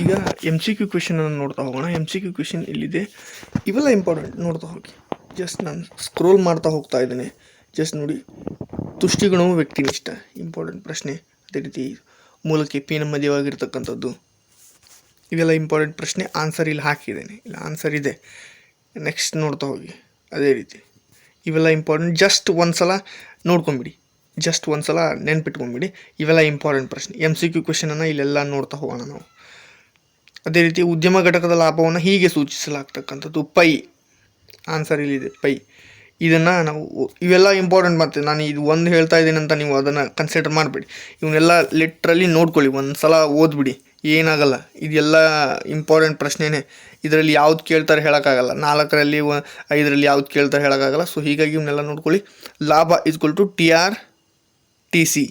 ಈಗ M C Q ಕ್ವೆಶನನ್ನು ನೋಡ್ತಾ ಹೋಗೋಣ. ಎಂ ಸಿ ಕ್ಯೂ ಕ್ವೆಶನ್ ಇಲ್ಲಿದೆ ಇವೆಲ್ಲ ಇಂಪಾರ್ಟೆಂಟ್ ನೋಡ್ತಾ ಹೋಗಿ. ಜಸ್ಟ್ ನಾನು ಸ್ಕ್ರೋಲ್ ಮಾಡ್ತಾ ಹೋಗ್ತಾ ಇದ್ದೇನೆ. ಜಸ್ಟ್ ನೋಡಿ. ತುಷ್ಟಿಗುಣವು ವ್ಯಕ್ತಿನಿಷ್ಠ. ಇಂಪಾರ್ಟೆಂಟ್ ಪ್ರಶ್ನೆ. ಅದೇ ರೀತಿ ಮೂಲಕ್ಕೆ ಪಿ ನಮ್ಮ ದೇವಾಗಿರ್ತಕ್ಕಂಥದ್ದು ಇವೆಲ್ಲ ಇಂಪಾರ್ಟೆಂಟ್ ಪ್ರಶ್ನೆ. ಆನ್ಸರ್ ಇಲ್ಲಿ ಹಾಕಿದ್ದೇನೆ. ಇಲ್ಲ ಆನ್ಸರ್ ಇದೆ. ನೆಕ್ಸ್ಟ್ ನೋಡ್ತಾ ಹೋಗಿ. ಅದೇ ರೀತಿ. ಇವೆಲ್ಲ ಇಂಪಾರ್ಟೆಂಟ್ ಜಸ್ಟ್ ಒಂದು ಸಲ ನೋಡ್ಕೊಂಬಿಡಿ. ಜಸ್ಟ್ ಒಂದು ಸಲ ನೆನ್ಪಿಟ್ಕೊಂಬಿಡಿ. ಇವೆಲ್ಲ ಇಂಪಾರ್ಟೆಂಟ್ ಪ್ರಶ್ನೆ. ಎಂ ಸಿ ಕ್ಯೂ ಕ್ವೆಶನನ್ನು ಇಲ್ಲೆಲ್ಲ ನೋಡ್ತಾ ಹೋಗೋಣ ನಾವು. ಅದೇ ರೀತಿ ಉದ್ಯಮ ಘಟಕದ ಲಾಭವನ್ನು ಹೀಗೆ ಸೂಚಿಸಲಾಗ್ತಕ್ಕಂಥದ್ದು ಪೈ. ಆನ್ಸರ್ ಇಲ್ಲಿದೆ, ಪೈ. ಇದನ್ನು ನಾವು ಇವೆಲ್ಲ ಇಂಪಾರ್ಟೆಂಟ್ ಮತ್ತೆ ನಾನು ಇದು ಒಂದು ಹೇಳ್ತಾ ಇದ್ದೀನಿ ಅಂತ ನೀವು ಅದನ್ನು ಕನ್ಸಿಡರ್ ಮಾಡಬೇಡಿ. ಇವನ್ನೆಲ್ಲ ಲಿಟ್ರಲಿ ನೋಡ್ಕೊಳ್ಳಿ ಒಂದು ಸಲ ಓದ್ಬಿಡಿ. ಏನಾಗಲ್ಲ, ಇದೆಲ್ಲ ಇಂಪಾರ್ಟೆಂಟ್ ಪ್ರಶ್ನೆನೇ. ಇದರಲ್ಲಿ ಯಾವ್ದು ಕೇಳ್ತಾರೆ ಹೇಳೋಕ್ಕಾಗಲ್ಲ. ನಾಲ್ಕರಲ್ಲಿ ಐದರಲ್ಲಿ ಯಾವ್ದು ಕೇಳ್ತಾರೆ ಹೇಳೋಕ್ಕಾಗಲ್ಲ. ಸೊ ಹೀಗಾಗಿ ಇವನ್ನೆಲ್ಲ ನೋಡ್ಕೊಳ್ಳಿ. ಲಾಭ is equal to T R T C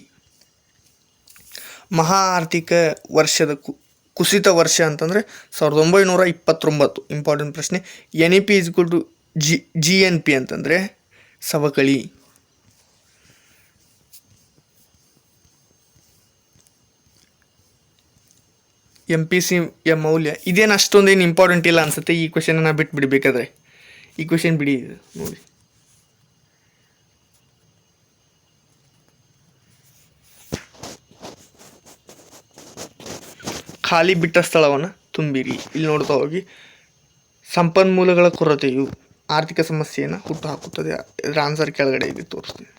ಮಹಾ ಆರ್ಥಿಕ ವರ್ಷದ ಕುಸಿತ ವರ್ಷ ಅಂತಂದರೆ ಸಾವಿರದ ಒಂಬೈನೂರ ಇಪ್ಪತ್ತೊಂಬತ್ತು. ಇಂಪಾರ್ಟೆಂಟ್ ಪ್ರಶ್ನೆ. N E P is equal to G G N P ಅಂತಂದರೆ ಸವಕಳಿ. ಎಂ ಪಿ ಸಿ ಯ ಮೌಲ್ಯ. ಇದೇನು ಅಷ್ಟೊಂದೇನು ಇಂಪಾರ್ಟೆಂಟ್ ಇಲ್ಲ ಅನ್ಸುತ್ತೆ? ಈ ಕ್ವೆಶನನ್ನು ಬಿಟ್ಬಿಡಿ ಬೇಕಾದರೆ. ಈ ಕ್ವೆಶನ್ ಬಿಡಿ ನೋಡಿ. ಖಾಲಿ ಬಿಟ್ಟ ಸ್ಥಳವನ್ನು ತುಂಬಿರಿ. ಇಲ್ಲಿ ನೋಡ್ತಾ ಹೋಗಿ. ಸಂಪನ್ಮೂಲಗಳ ಕೊರತೆಯು ಆರ್ಥಿಕ ಸಮಸ್ಯೆಯನ್ನು ಹುಟ್ಟುಹಾಕುತ್ತದೆ. ಇದರ ಆನ್ಸರ್ ಕೆಳಗಡೆ ಇಲ್ಲಿ ತೋರಿಸ್ತೀನಿ.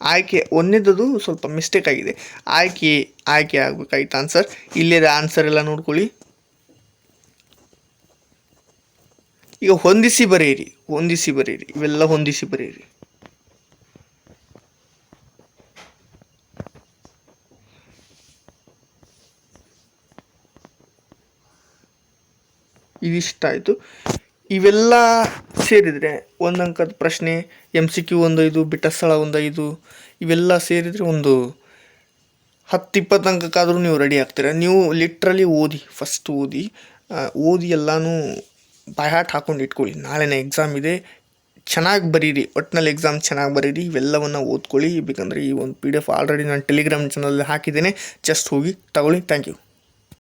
ಆಯ್ಕೆ ಒಂದನೇದದು ಸ್ವಲ್ಪ ಮಿಸ್ಟೇಕ್ ಆಗಿದೆ. ಆಯ್ಕೆ ಆಯ್ಕೆ ಆಗಬೇಕಾಯ್ತು ಆನ್ಸರ್ ಇಲ್ಲಿದೆ ಆನ್ಸರ್ ಎಲ್ಲ ನೋಡ್ಕೊಳ್ಳಿ. ಈಗ ಹೊಂದಿಸಿ ಬರೆಯಿರಿ ಹೊಂದಿಸಿ ಬರೆಯಿರಿ, ಇವೆಲ್ಲ ಹೊಂದಿಸಿ ಬರೆಯಿರಿ. ಇದಿಷ್ಟಾಯಿತು ಇವೆಲ್ಲ ಸೇರಿದರೆ ಒಂದು ಅಂಕದ ಪ್ರಶ್ನೆ ಎಂ ಸಿ ಕ್ಯೂ ಒಂದು ಐದು ಬಿಟ್ಟ ಸ್ಥಳ ಒಂದು ಐದು ಇವೆಲ್ಲ ಸೇರಿದರೆ ಒಂದು ಹತ್ತು ಇಪ್ಪತ್ತು ಅಂಕಕ್ಕಾದರೂ ನೀವು ರೆಡಿ ಆಗ್ತೀರ? ನೀವು ಲಿಟ್ರಲಿ ಓದಿ ಫಸ್ಟ್ ಓದಿ ಓದಿ ಎಲ್ಲನೂ ಬಾಯ್ಹಾಟ್ ಹಾಕೊಂಡು ಇಟ್ಕೊಳ್ಳಿ. ನಾಳೆನೇ ಎಕ್ಸಾಮ್ ಇದೆ. ಚೆನ್ನಾಗಿ ಬರೀರಿ. ಒಟ್ಟಿನಲ್ಲಿ ಎಕ್ಸಾಮ್ ಚೆನ್ನಾಗಿ ಬರೀರಿ. ಇವೆಲ್ಲವನ್ನು ಓದ್ಕೊಳ್ಳಿ. ಬೇಕಂದರೆ ಈ ಒಂದು ಪಿ ಡಿ ಎಫ್ ಆಲ್ರೆಡಿ ನಾನು ಟೆಲಿಗ್ರಾಮ್ ಚಾನಲಲ್ಲಿ ಹಾಕಿದ್ದೇನೆ. ಜಸ್ಟ್ ಹೋಗಿ ತಗೊಳ್ಳಿ. Thank you